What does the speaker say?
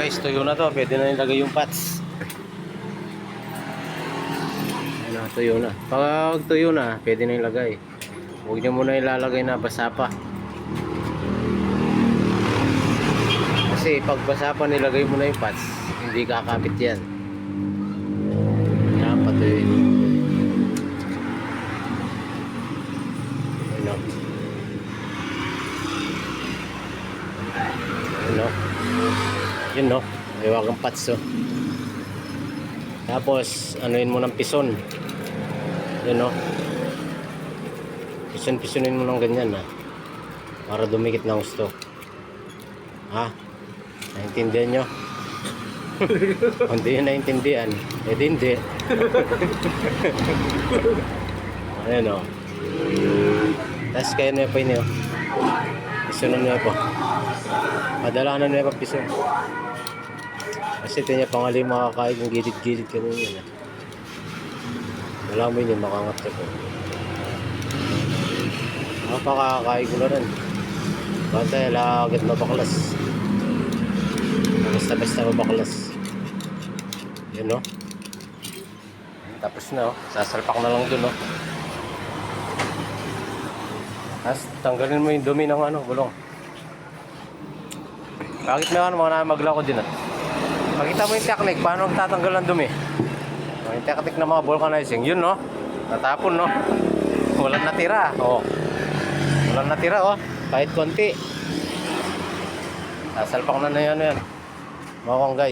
guys, tuyo na to. Pwede na ilagay yung pots. Ayun na, tuyo na. Pag tuyo na, pwede na ilagay. Huwag nyo muna ilalagay na basa pa. Kasi pag basa pa nilagay mo na yung pots, hindi kakapit yan. Yan, patuyuin. Ayun o. Ayun. Yun no. Iwagang pots oh. Tapos, anuin mo ng pison. Yun no. Pison-pisonin mo ng ganyan ha. Para dumikit ng gusto. Ha? Naintindihan nyo? Hindi nyo naintindihan, eh di hindi. Ayan o. Tapos kayo na pa inyo. Pisonan nyo po. Padalanan nyo pa piso. Kasi ito niya pangali makakain yung gilid-gilid ka nun yun. ah. Wala mo yun, makangat ka po. Napakakain ko na rin. Bantay, agad mabaklas. Basta-basta mabaklas. Yun no. Tapos na oh. Sasalpak na lang dun oh. Tapos tanggalin mo yung dumi ng ano, gulong. Bakit may ano, mga namaglako din ah. Makita mo yung technique, paano tatanggal ng dumi. Oh, yung technique ng mga vulcanizing, yun no. Natapon no. Walang natira. Oh. Walang natira oh. Kahit konti. Sasalpak na na yan yan. Mga kong guys.